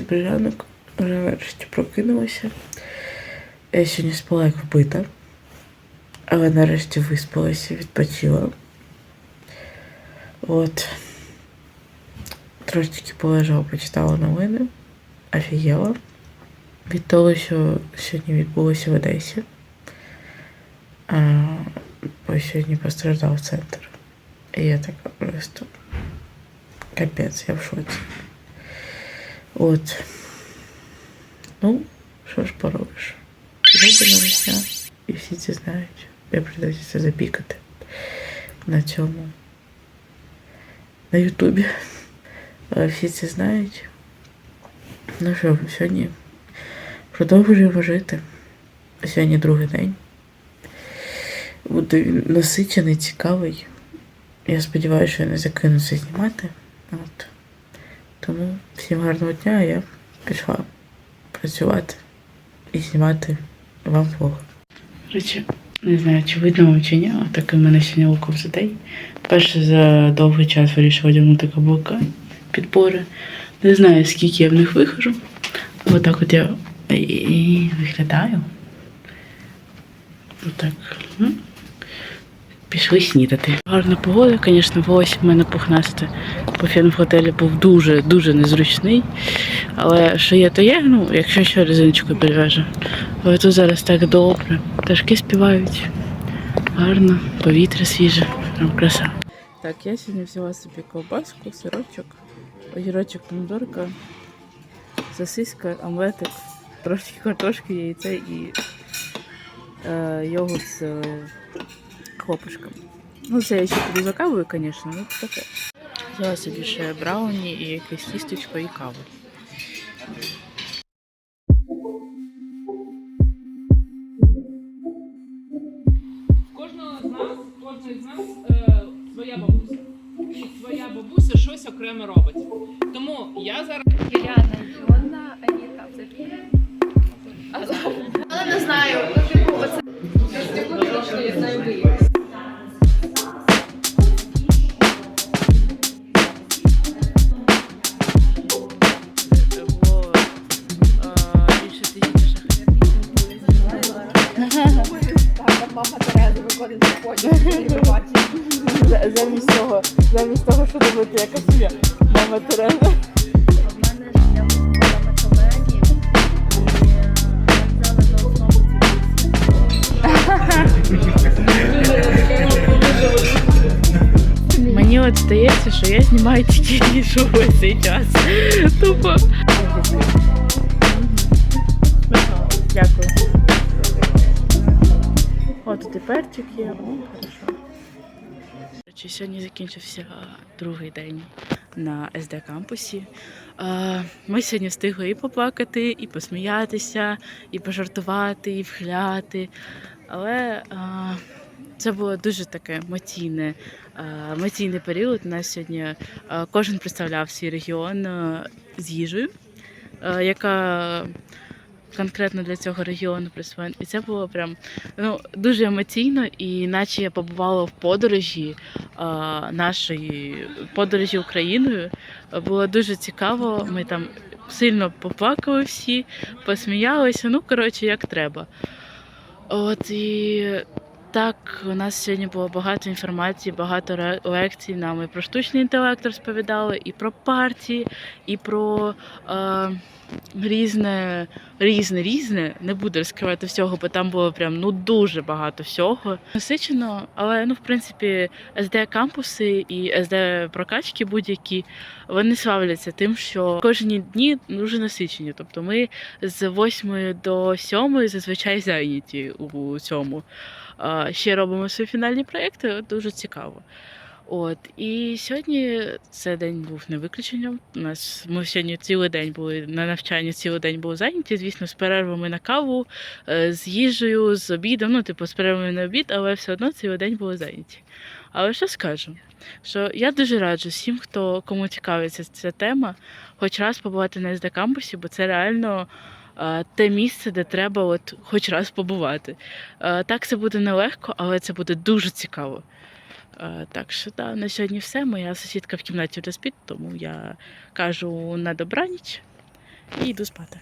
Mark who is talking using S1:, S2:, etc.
S1: Добрий ранок. Вже нарешті прокинулася. Я сьогодні спала як вбита. Але нарешті виспалася, відпочила. От. Трошечки полежала, почитала новини. Офігела. Від того, що сьогодні відбулося в Одесі. А, бо сьогодні постраждав центр. І я така просто. Капець, я в шоці. От. Ну, що ж поробиш? Весня. І всі це знають. Я придеться запікати на цьому. На Ютубі. Всі це знають. Ну що, сьогодні продовжуємо жити. Сьогодні другий день. Буде насичений, цікавий. Я сподіваюся, що я не закинуся знімати. От. Тому всім гарного дня, я пішла працювати і знімати вам влог. Речі, не знаю, чи видно вам чи ні, а такий в мене сьогодні лук за день. Перше за довгий час вирішила одягнути каблука підбори. Не знаю, скільки я в них вихожу. Отак от я і виглядаю. Отак. Пішли снідати. Гарна погода, звісно, волосся в мене пухнасте. Фен в готелі був дуже-дуже незручний. Але що є, то є, ну, якщо що резиночку підв'яжу. Але тут зараз так добре. Пташки співають. Гарно, повітря свіже, прям краса. Так, я сьогодні взяла собі ковбаску, сирочок, огірочок, помідорка, сосиска, омлетик, трошки картошки, яйце і е, йогурт з хлопушком. Ну, це я ще піду за кавою, звісно, ну це таке. Взяла собі ще брауні і якесь тістечко і каву.
S2: Кожного з нас, кожної з нас е, своя бабуся. І своя бабуся щось окремо робить. Тому я зараз
S3: Юліана Йонна, Аніта Софія. Але не знаю,
S1: Замість того, замість того, що робити якась я. Мама Тереза. Мені от здається, що я знімаю тільки нішу весь цей час. Тупо. Дякую. О, тут і перчик є. Сьогодні закінчився другий день на СД кампусі. Ми сьогодні встигли і поплакати, і посміятися, і пожартувати, і вхляти. Але це було дуже таке емоційне, емоційний період. У нас сьогодні кожен представляв свій регіон з їжею, яка конкретно для цього регіону присвоєна. І це було прям ну, дуже емоційно, і наче я побувала в подорожі а, нашої подорожі Україною. Було дуже цікаво. Ми там сильно поплакали всі, посміялися. Ну, коротше, як треба. От і так, у нас сьогодні було багато інформації, багато лекцій. Нам і про штучний інтелект розповідали, і про партії, і про е, різне, різне, різне. Не буду розкривати всього, бо там було прям ну дуже багато всього. Насичено, але ну, в принципі, СД кампуси і СД прокачки будь-які вони славляться тим, що кожні дні дуже насичені. Тобто ми з 8 до 7 зазвичай зайняті у цьому. Ще робимо свої фінальні проєкти, дуже цікаво. От і сьогодні цей день був не виключенням. У нас ми сьогодні цілий день були на навчанні, цілий день були зайняті. Звісно, з перервами на каву, е, з їжею, з обідом. Ну, типу, з перервами на обід, але все одно цілий день були зайняті. Але що скажу? Що я дуже раджу всім, хто кому цікавиться ця тема, хоч раз побувати на СД кампусі, бо це реально те місце, де треба от хоч раз побувати. Е, Так це буде нелегко, але це буде дуже цікаво. Е, Так що да, на сьогодні все. Моя сусідка в кімнаті вже спить, тому я кажу на добраніч і йду спати.